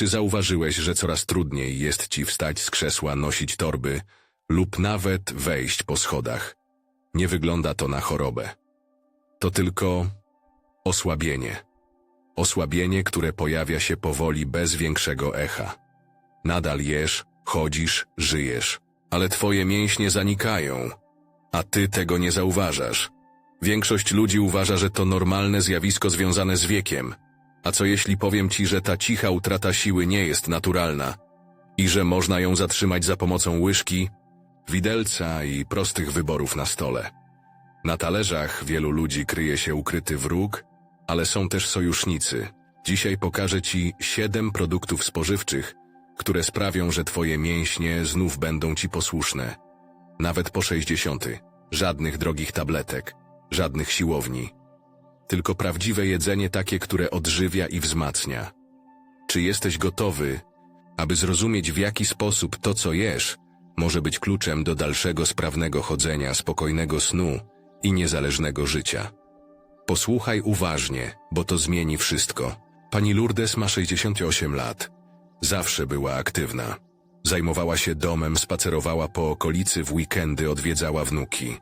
Czy zauważyłeś, że coraz trudniej jest ci wstać z krzesła, nosić torby lub nawet wejść po schodach? Nie wygląda to na chorobę. To tylko osłabienie. Osłabienie, które pojawia się powoli bez większego echa. Nadal jesz, chodzisz, żyjesz, ale twoje mięśnie zanikają, a ty tego nie zauważasz. Większość ludzi uważa, że to normalne zjawisko związane z wiekiem. A co jeśli powiem ci, że ta cicha utrata siły nie jest naturalna i że można ją zatrzymać za pomocą łyżki, widelca i prostych wyborów na stole? Na talerzach wielu ludzi kryje się ukryty wróg, ale są też sojusznicy. Dzisiaj pokażę ci siedem produktów spożywczych, które sprawią, że twoje mięśnie znów będą ci posłuszne. Nawet po 60. Żadnych drogich tabletek, żadnych siłowni. Tylko prawdziwe jedzenie takie, które odżywia i wzmacnia. Czy jesteś gotowy, aby zrozumieć w jaki sposób to, co jesz, może być kluczem do dalszego sprawnego chodzenia, spokojnego snu i niezależnego życia? Posłuchaj uważnie, bo to zmieni wszystko. Pani Lourdes ma 68 lat. Zawsze była aktywna. Zajmowała się domem, spacerowała po okolicy w weekendy, odwiedzała wnuki.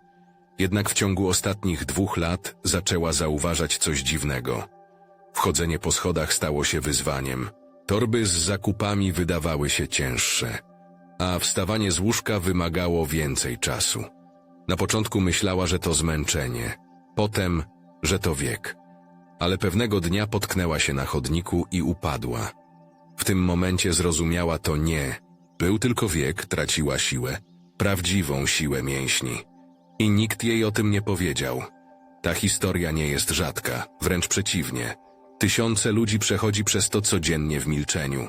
Jednak w ciągu ostatnich dwóch lat zaczęła zauważać coś dziwnego. Wchodzenie po schodach stało się wyzwaniem. Torby z zakupami wydawały się cięższe, a wstawanie z łóżka wymagało więcej czasu. Na początku myślała, że to zmęczenie, potem, że to wiek. Ale pewnego dnia potknęła się na chodniku i upadła. W tym momencie zrozumiała to nie. Był tylko wiek, traciła siłę, prawdziwą siłę mięśni. I nikt jej o tym nie powiedział. Ta historia nie jest rzadka, wręcz przeciwnie. Tysiące ludzi przechodzi przez to codziennie w milczeniu.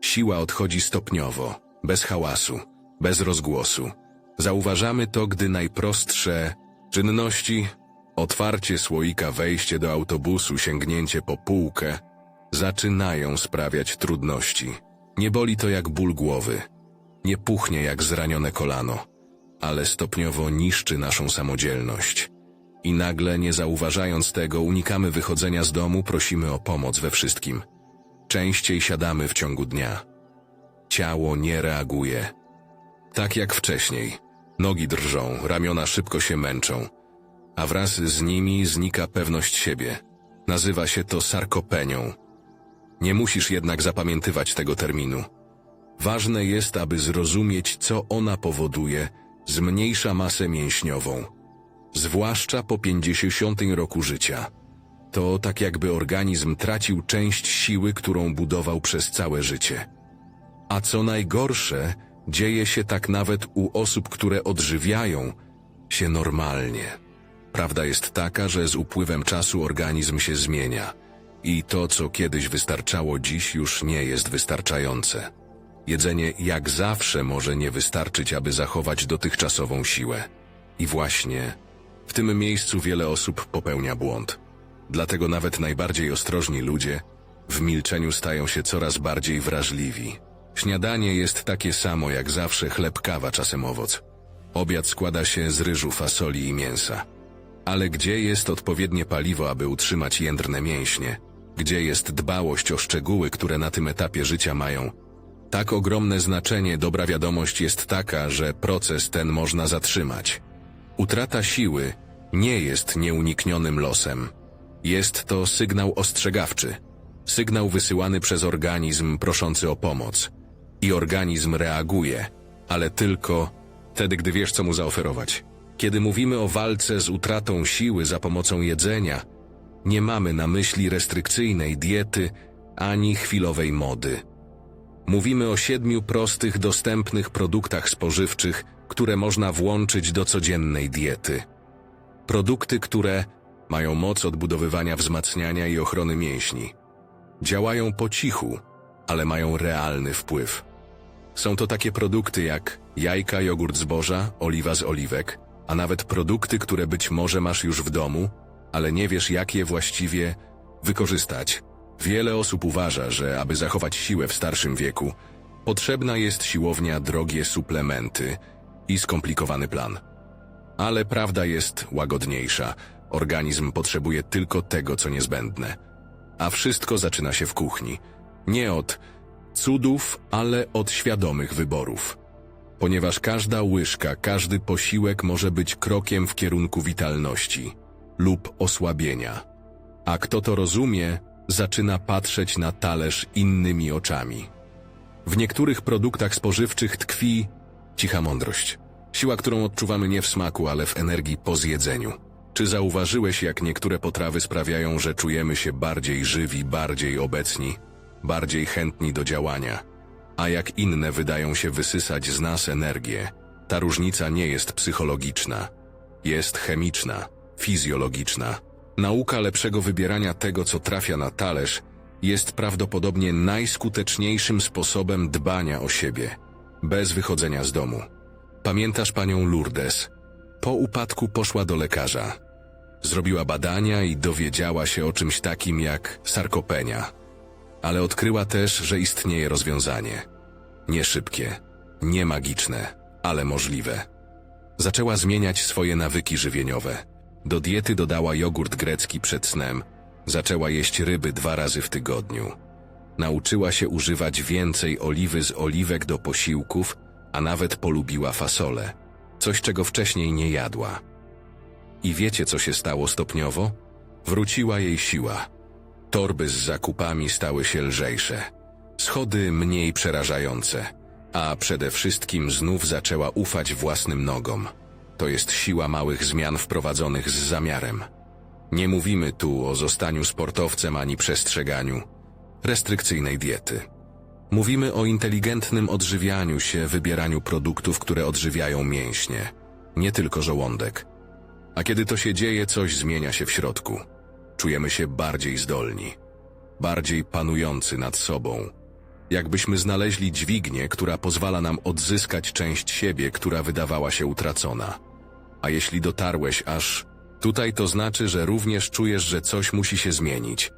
Siła odchodzi stopniowo, bez hałasu, bez rozgłosu. Zauważamy to, gdy najprostsze czynności, otwarcie słoika, wejście do autobusu, sięgnięcie po półkę, zaczynają sprawiać trudności. Nie boli to jak ból głowy, nie puchnie jak zranione kolano, ale stopniowo niszczy naszą samodzielność. I nagle, nie zauważając tego, unikamy wychodzenia z domu, prosimy o pomoc we wszystkim. Częściej siadamy w ciągu dnia. Ciało nie reaguje. Tak jak wcześniej. Nogi drżą, ramiona szybko się męczą, a wraz z nimi znika pewność siebie. Nazywa się to sarkopenią. Nie musisz jednak zapamiętywać tego terminu. Ważne jest, aby zrozumieć, co ona powoduje, zmniejsza masę mięśniową, zwłaszcza po 50 roku życia. To tak jakby organizm tracił część siły, którą budował przez całe życie. A co najgorsze, dzieje się tak nawet u osób, które odżywiają się normalnie. Prawda jest taka, że z upływem czasu organizm się zmienia i to, co kiedyś wystarczało, dziś już nie jest wystarczające. Jedzenie jak zawsze może nie wystarczyć, aby zachować dotychczasową siłę. I właśnie w tym miejscu wiele osób popełnia błąd. Dlatego nawet najbardziej ostrożni ludzie w milczeniu stają się coraz bardziej wrażliwi. Śniadanie jest takie samo jak zawsze chleb, kawa, czasem owoc. Obiad składa się z ryżu, fasoli i mięsa. Ale gdzie jest odpowiednie paliwo, aby utrzymać jędrne mięśnie? Gdzie jest dbałość o szczegóły, które na tym etapie życia mają tak ogromne znaczenie? Dobra wiadomość jest taka, że proces ten można zatrzymać. Utrata siły nie jest nieuniknionym losem. Jest to sygnał ostrzegawczy, sygnał wysyłany przez organizm proszący o pomoc. I organizm reaguje, ale tylko wtedy, gdy wiesz, co mu zaoferować. Kiedy mówimy o walce z utratą siły za pomocą jedzenia, nie mamy na myśli restrykcyjnej diety ani chwilowej mody. Mówimy o siedmiu prostych, dostępnych produktach spożywczych, które można włączyć do codziennej diety. Produkty, które mają moc odbudowywania, wzmacniania i ochrony mięśni. Działają po cichu, ale mają realny wpływ. Są to takie produkty jak jajka, jogurt zboża, oliwa z oliwek, a nawet produkty, które być może masz już w domu, ale nie wiesz, jak je właściwie wykorzystać. Wiele osób uważa, że aby zachować siłę w starszym wieku, potrzebna jest siłownia, drogie suplementy i skomplikowany plan. Ale prawda jest łagodniejsza. Organizm potrzebuje tylko tego, co niezbędne. A wszystko zaczyna się w kuchni. Nie od cudów, ale od świadomych wyborów. Ponieważ każda łyżka, każdy posiłek może być krokiem w kierunku witalności lub osłabienia. A kto to rozumie, zaczyna patrzeć na talerz innymi oczami. W niektórych produktach spożywczych tkwi cicha mądrość. Siła, którą odczuwamy nie w smaku, ale w energii po zjedzeniu. Czy zauważyłeś, jak niektóre potrawy sprawiają, że czujemy się bardziej żywi, bardziej obecni, bardziej chętni do działania, a jak inne wydają się wysysać z nas energię? Ta różnica nie jest psychologiczna, jest chemiczna, fizjologiczna. Nauka lepszego wybierania tego, co trafia na talerz, jest prawdopodobnie najskuteczniejszym sposobem dbania o siebie, bez wychodzenia z domu. Pamiętasz panią Lourdes? Po upadku poszła do lekarza. Zrobiła badania i dowiedziała się o czymś takim jak sarkopenia. Ale odkryła też, że istnieje rozwiązanie. Nie szybkie, nie magiczne, ale możliwe. Zaczęła zmieniać swoje nawyki żywieniowe. Do diety dodała jogurt grecki przed snem. Zaczęła jeść ryby dwa razy w tygodniu. Nauczyła się używać więcej oliwy z oliwek do posiłków, a nawet polubiła fasolę. Coś, czego wcześniej nie jadła. I wiecie, co się stało stopniowo? Wróciła jej siła. Torby z zakupami stały się lżejsze. Schody mniej przerażające. A przede wszystkim znów zaczęła ufać własnym nogom. To jest siła małych zmian wprowadzonych z zamiarem. Nie mówimy tu o zostaniu sportowcem ani przestrzeganiu restrykcyjnej diety. Mówimy o inteligentnym odżywianiu się, wybieraniu produktów, które odżywiają mięśnie, nie tylko żołądek. A kiedy to się dzieje, coś zmienia się w środku. Czujemy się bardziej zdolni, bardziej panujący nad sobą. Jakbyśmy znaleźli dźwignię, która pozwala nam odzyskać część siebie, która wydawała się utracona. A jeśli dotarłeś aż tutaj, to znaczy, że również czujesz, że coś musi się zmienić.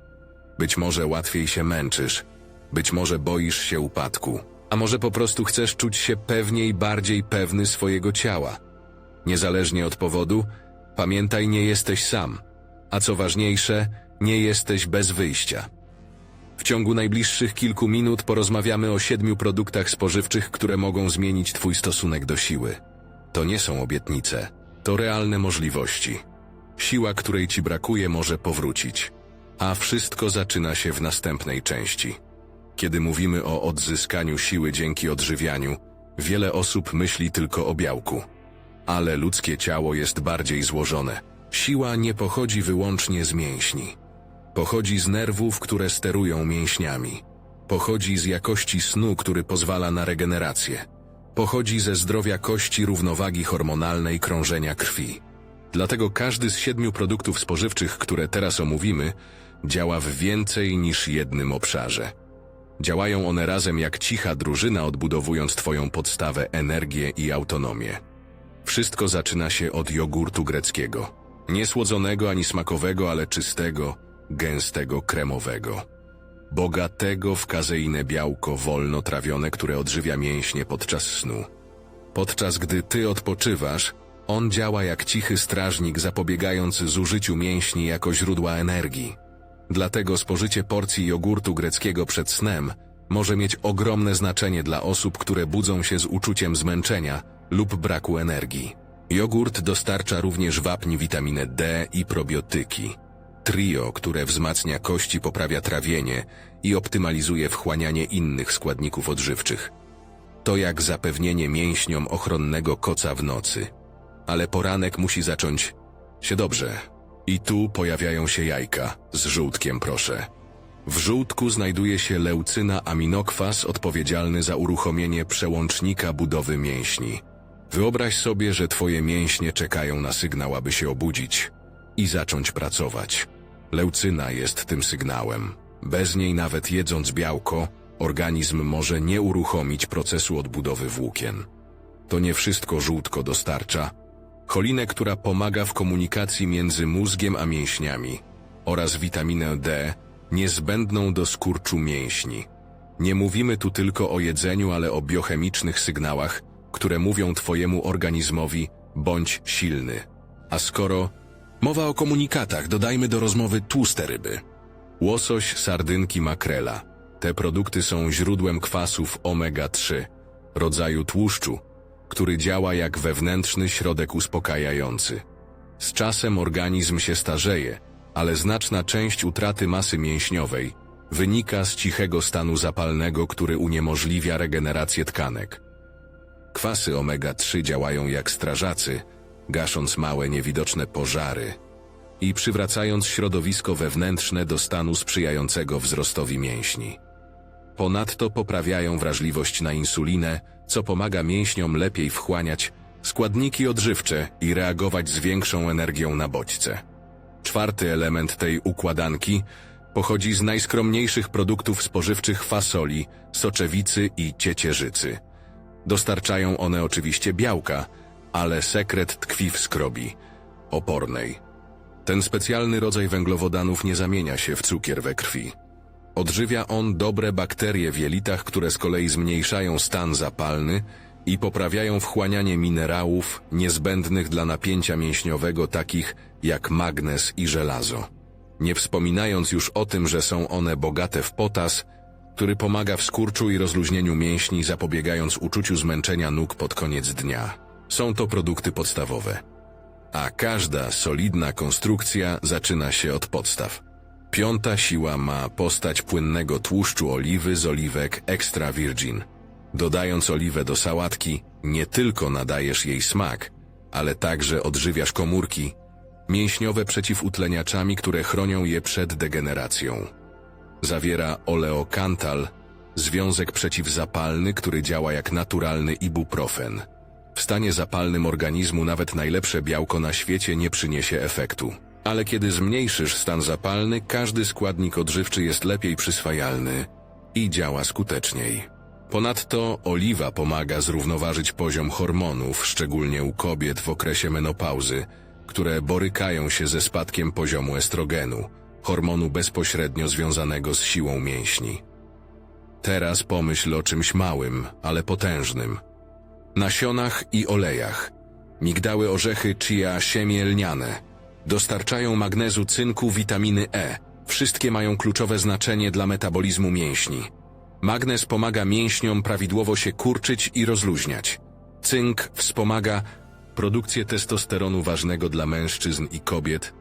Być może łatwiej się męczysz, być może boisz się upadku, a może po prostu chcesz czuć się pewniej, bardziej pewny swojego ciała. Niezależnie od powodu, pamiętaj, nie jesteś sam, a co ważniejsze, nie jesteś bez wyjścia. W ciągu najbliższych kilku minut porozmawiamy o siedmiu produktach spożywczych, które mogą zmienić Twój stosunek do siły. To nie są obietnice, to realne możliwości. Siła, której Ci brakuje, może powrócić. A wszystko zaczyna się w następnej części. Kiedy mówimy o odzyskaniu siły dzięki odżywianiu, wiele osób myśli tylko o białku. Ale ludzkie ciało jest bardziej złożone. Siła nie pochodzi wyłącznie z mięśni. Pochodzi z nerwów, które sterują mięśniami. Pochodzi z jakości snu, który pozwala na regenerację. Pochodzi ze zdrowia kości, równowagi hormonalnej, krążenia krwi. Dlatego każdy z siedmiu produktów spożywczych, które teraz omówimy, działa w więcej niż jednym obszarze. Działają one razem jak cicha drużyna, odbudowując Twoją podstawę, energię i autonomię. Wszystko zaczyna się od jogurtu greckiego. Nie słodzonego ani smakowego, ale czystego, gęstego, kremowego. Bogatego w kazeinę białko wolno trawione, które odżywia mięśnie podczas snu. Podczas gdy Ty odpoczywasz, on działa jak cichy strażnik, zapobiegając zużyciu mięśni jako źródła energii. Dlatego spożycie porcji jogurtu greckiego przed snem może mieć ogromne znaczenie dla osób, które budzą się z uczuciem zmęczenia lub braku energii. Jogurt dostarcza również wapń, witaminę D i probiotyki. Trio, które wzmacnia kości, poprawia trawienie i optymalizuje wchłanianie innych składników odżywczych. To jak zapewnienie mięśniom ochronnego koca w nocy. Ale poranek musi zacząć się dobrze. I tu pojawiają się jajka z żółtkiem, proszę. W żółtku znajduje się leucyna aminokwas odpowiedzialny za uruchomienie przełącznika budowy mięśni. Wyobraź sobie, że twoje mięśnie czekają na sygnał, aby się obudzić i zacząć pracować. Leucyna jest tym sygnałem. Bez niej nawet jedząc białko, organizm może nie uruchomić procesu odbudowy włókien. To nie wszystko żółtko dostarcza, cholinę, która pomaga w komunikacji między mózgiem a mięśniami oraz witaminę D, niezbędną do skurczu mięśni. Nie mówimy tu tylko o jedzeniu, ale o biochemicznych sygnałach, które mówią Twojemu organizmowi bądź silny. A skoro mowa o komunikatach, dodajmy do rozmowy tłuste ryby. Łosoś, sardynki, makrela. Te produkty są źródłem kwasów omega-3, rodzaju tłuszczu, który działa jak wewnętrzny środek uspokajający. Z czasem organizm się starzeje, ale znaczna część utraty masy mięśniowej wynika z cichego stanu zapalnego, który uniemożliwia regenerację tkanek. Kwasy omega-3 działają jak strażacy, gasząc małe, niewidoczne pożary i przywracając środowisko wewnętrzne do stanu sprzyjającego wzrostowi mięśni. Ponadto poprawiają wrażliwość na insulinę, co pomaga mięśniom lepiej wchłaniać składniki odżywcze i reagować z większą energią na bodźce. Czwarty element tej układanki pochodzi z najskromniejszych produktów spożywczych fasoli, soczewicy i ciecierzycy. Dostarczają one oczywiście białka, ale sekret tkwi w skrobi opornej. Ten specjalny rodzaj węglowodanów nie zamienia się w cukier we krwi. Odżywia on dobre bakterie w jelitach, które z kolei zmniejszają stan zapalny i poprawiają wchłanianie minerałów niezbędnych dla napięcia mięśniowego, takich jak magnez i żelazo. Nie wspominając już o tym, że są one bogate w potas, który pomaga w skurczu i rozluźnieniu mięśni, zapobiegając uczuciu zmęczenia nóg pod koniec dnia. Są to produkty podstawowe. A każda solidna konstrukcja zaczyna się od podstaw. Piąta siła ma postać płynnego tłuszczu oliwy z oliwek extra virgin. Dodając oliwę do sałatki, nie tylko nadajesz jej smak, ale także odżywiasz komórki mięśniowe przeciwutleniaczami, które chronią je przed degeneracją. Zawiera oleokantal, związek przeciwzapalny, który działa jak naturalny ibuprofen. W stanie zapalnym organizmu nawet najlepsze białko na świecie nie przyniesie efektu. Ale kiedy zmniejszysz stan zapalny, każdy składnik odżywczy jest lepiej przyswajalny i działa skuteczniej. Ponadto oliwa pomaga zrównoważyć poziom hormonów, szczególnie u kobiet w okresie menopauzy, które borykają się ze spadkiem poziomu estrogenu, hormonu bezpośrednio związanego z siłą mięśni. Teraz pomyśl o czymś małym, ale potężnym. Nasionach i olejach. Migdały, orzechy, chia, siemię lniane. Dostarczają magnezu, cynku, witaminy E. Wszystkie mają kluczowe znaczenie dla metabolizmu mięśni. Magnez pomaga mięśniom prawidłowo się kurczyć i rozluźniać. Cynk wspomaga produkcję testosteronu ważnego dla mężczyzn i kobiet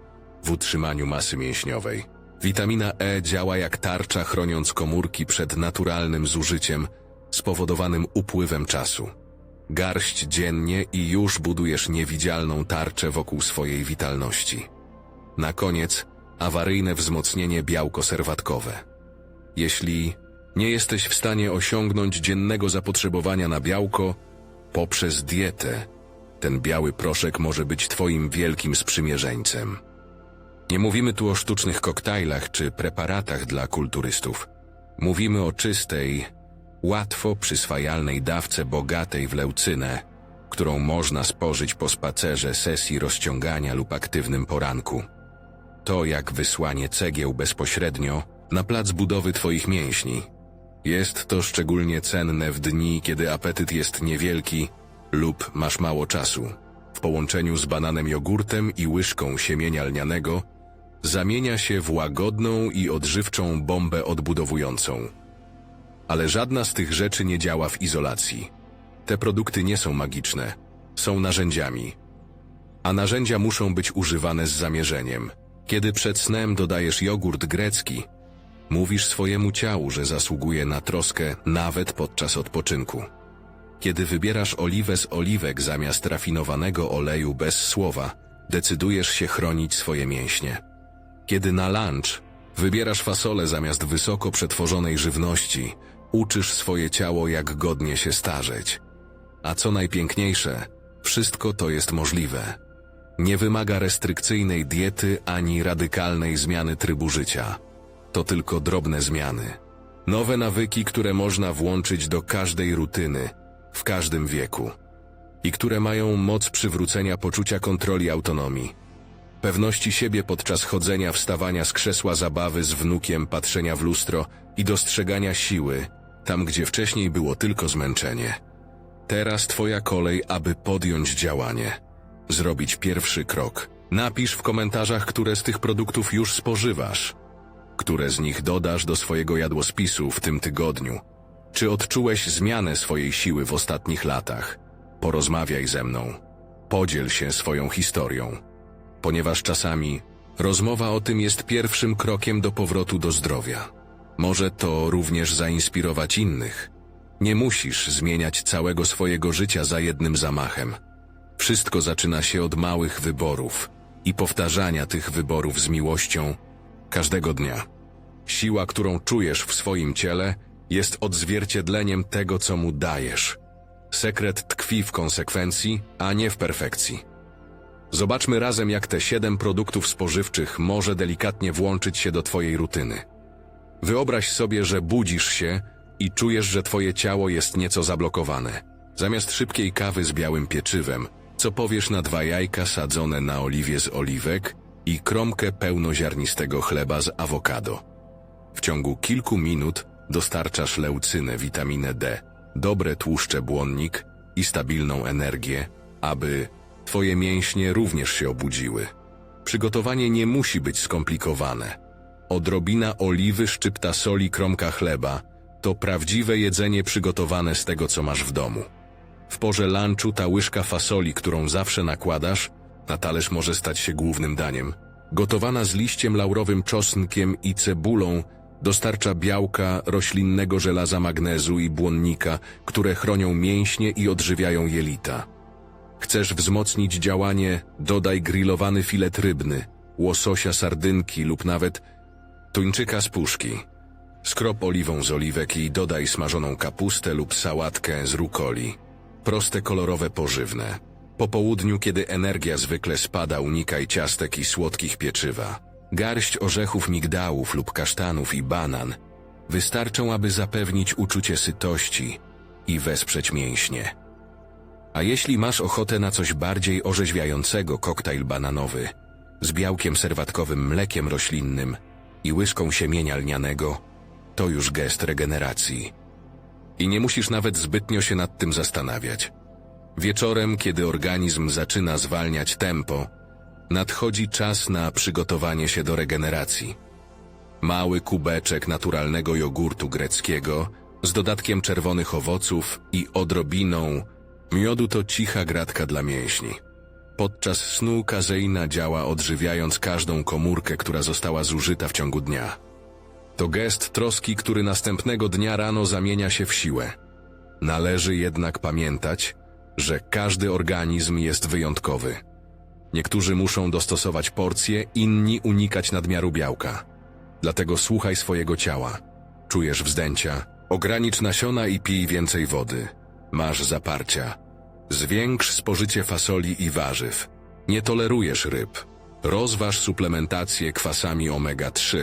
w utrzymaniu masy mięśniowej. Witamina E działa jak tarcza chroniąc komórki przed naturalnym zużyciem spowodowanym upływem czasu. Garść dziennie i już budujesz niewidzialną tarczę wokół swojej witalności. Na koniec awaryjne wzmocnienie białko-serwatkowe. Jeśli nie jesteś w stanie osiągnąć dziennego zapotrzebowania na białko poprzez dietę, ten biały proszek może być Twoim wielkim sprzymierzeńcem. Nie mówimy tu o sztucznych koktajlach czy preparatach dla kulturystów. Mówimy o czystej, łatwo przyswajalnej dawce bogatej w leucynę, którą można spożyć po spacerze, sesji rozciągania lub aktywnym poranku. To jak wysłanie cegieł bezpośrednio na plac budowy Twoich mięśni. Jest to szczególnie cenne w dni, kiedy apetyt jest niewielki lub masz mało czasu. W połączeniu z bananem jogurtem i łyżką siemienia lnianego zamienia się w łagodną i odżywczą bombę odbudowującą. Ale żadna z tych rzeczy nie działa w izolacji. Te produkty nie są magiczne, są narzędziami. A narzędzia muszą być używane z zamierzeniem. Kiedy przed snem dodajesz jogurt grecki, mówisz swojemu ciału, że zasługuje na troskę nawet podczas odpoczynku. Kiedy wybierasz oliwę z oliwek zamiast rafinowanego oleju bez słowa, decydujesz się chronić swoje mięśnie. Kiedy na lunch wybierasz fasolę zamiast wysoko przetworzonej żywności, uczysz swoje ciało, jak godnie się starzeć. A co najpiękniejsze, wszystko to jest możliwe. Nie wymaga restrykcyjnej diety ani radykalnej zmiany trybu życia. To tylko drobne zmiany. Nowe nawyki, które można włączyć do każdej rutyny, w każdym wieku. I które mają moc przywrócenia poczucia kontroli autonomii. Pewności siebie podczas chodzenia, wstawania z krzesła zabawy z wnukiem, patrzenia w lustro i dostrzegania siły, tam gdzie wcześniej było tylko zmęczenie. Teraz twoja kolej, aby podjąć działanie. Zrobić pierwszy krok. Napisz w komentarzach, które z tych produktów już spożywasz. które z nich dodasz do swojego jadłospisu w tym tygodniu. Czy odczułeś zmianę swojej siły w ostatnich latach? Porozmawiaj ze mną. Podziel się swoją historią. Ponieważ czasami rozmowa o tym jest pierwszym krokiem do powrotu do zdrowia. Może to również zainspirować innych. Nie musisz zmieniać całego swojego życia za jednym zamachem. Wszystko zaczyna się od małych wyborów i powtarzania tych wyborów z miłością każdego dnia. Siła, którą czujesz w swoim ciele, jest odzwierciedleniem tego, co mu dajesz. Sekret tkwi w konsekwencji, a nie w perfekcji. Zobaczmy razem, jak te siedem produktów spożywczych może delikatnie włączyć się do Twojej rutyny. Wyobraź sobie, że budzisz się i czujesz, że Twoje ciało jest nieco zablokowane. Zamiast szybkiej kawy z białym pieczywem, co powiesz na dwa jajka sadzone na oliwie z oliwek i kromkę pełnoziarnistego chleba z awokado. W ciągu kilku minut dostarczasz leucynę, witaminę D, dobre tłuszcze błonnik i stabilną energię, aby Twoje mięśnie również się obudziły. Przygotowanie nie musi być skomplikowane. Odrobina oliwy, szczypta soli, kromka chleba to prawdziwe jedzenie przygotowane z tego, co masz w domu. W porze lunchu ta łyżka fasoli, którą zawsze nakładasz, na talerz może stać się głównym daniem. Gotowana z liściem laurowym, czosnkiem i cebulą, dostarcza białka, roślinnego żelaza magnezu i błonnika, które chronią mięśnie i odżywiają jelita. Chcesz wzmocnić działanie, dodaj grillowany filet rybny, łososia, sardynki lub nawet tuńczyka z puszki. Skrop oliwą z oliwek i dodaj smażoną kapustę lub sałatkę z rukoli. Proste, kolorowe, pożywne. Po południu, kiedy energia zwykle spada, unikaj ciastek i słodkich pieczywa. Garść orzechów migdałów lub kasztanów i banan wystarczą, aby zapewnić uczucie sytości i wesprzeć mięśnie. A jeśli masz ochotę na coś bardziej orzeźwiającego, koktajl bananowy z białkiem serwatkowym, mlekiem roślinnym i łyżką siemienia lnianego, to już gest regeneracji. I nie musisz nawet zbytnio się nad tym zastanawiać. Wieczorem, kiedy organizm zaczyna zwalniać tempo, nadchodzi czas na przygotowanie się do regeneracji. Mały kubeczek naturalnego jogurtu greckiego z dodatkiem czerwonych owoców i odrobiną miodu to cicha gratka dla mięśni. Podczas snu kazeina działa odżywiając każdą komórkę, która została zużyta w ciągu dnia. To gest troski, który następnego dnia rano zamienia się w siłę. Należy jednak pamiętać, że każdy organizm jest wyjątkowy. Niektórzy muszą dostosować porcje, inni unikać nadmiaru białka. Dlatego słuchaj swojego ciała. Czujesz wzdęcia? Ogranicz nasiona i pij więcej wody. Masz zaparcia. Zwiększ spożycie fasoli i warzyw. Nie tolerujesz ryb. Rozważ suplementację kwasami omega-3,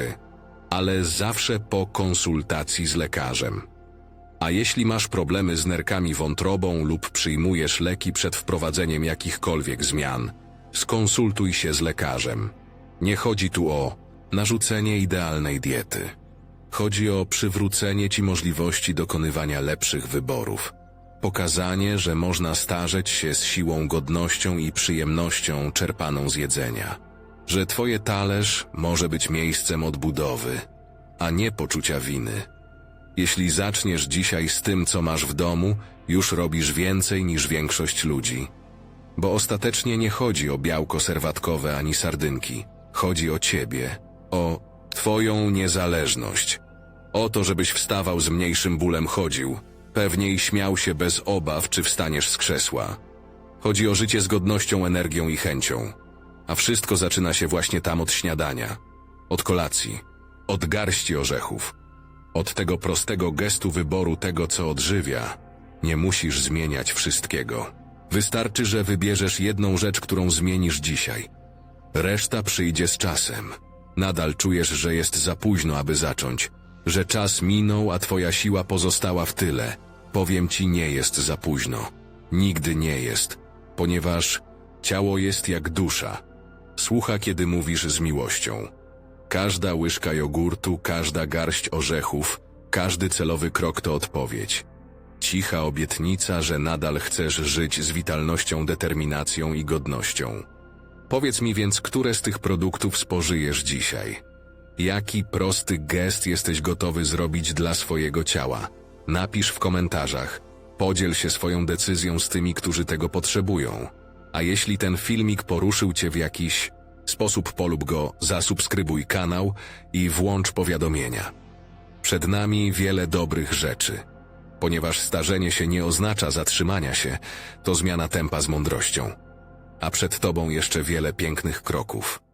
ale zawsze po konsultacji z lekarzem. A jeśli masz problemy z nerkami wątrobą lub przyjmujesz leki przed wprowadzeniem jakichkolwiek zmian, skonsultuj się z lekarzem. Nie chodzi tu o narzucenie idealnej diety. Chodzi o przywrócenie ci możliwości dokonywania lepszych wyborów. Pokazanie, że można starzeć się z siłą, godnością i przyjemnością czerpaną z jedzenia. Że twoje talerz może być miejscem odbudowy, a nie poczucia winy. Jeśli zaczniesz dzisiaj z tym, co masz w domu, już robisz więcej niż większość ludzi. Bo ostatecznie nie chodzi o białko serwatkowe ani sardynki. Chodzi o ciebie, o twoją niezależność. O to, żebyś wstawał z mniejszym bólem chodził, pewniej śmiał się bez obaw, czy wstaniesz z krzesła. Chodzi o życie z godnością, energią i chęcią. A wszystko zaczyna się właśnie tam od śniadania, od kolacji, od garści orzechów, od tego prostego gestu wyboru tego, co odżywia. Nie musisz zmieniać wszystkiego. Wystarczy, że wybierzesz jedną rzecz, którą zmienisz dzisiaj. Reszta przyjdzie z czasem. Nadal czujesz, że jest za późno, aby zacząć, że czas minął, a twoja siła pozostała w tyle. Powiem ci, nie jest za późno. Nigdy nie jest, ponieważ ciało jest jak dusza. Słucha, kiedy mówisz z miłością. Każda łyżka jogurtu, każda garść orzechów, każdy celowy krok to odpowiedź. Cicha obietnica, że nadal chcesz żyć z witalnością, determinacją i godnością. Powiedz mi więc, które z tych produktów spożyjesz dzisiaj. Jaki prosty gest jesteś gotowy zrobić dla swojego ciała? Napisz w komentarzach. Podziel się swoją decyzją z tymi, którzy tego potrzebują. A jeśli ten filmik poruszył Cię w jakiś sposób, polub go, zasubskrybuj kanał i włącz powiadomienia. Przed nami wiele dobrych rzeczy. Ponieważ starzenie się nie oznacza zatrzymania się, to zmiana tempa z mądrością. A przed Tobą jeszcze wiele pięknych kroków.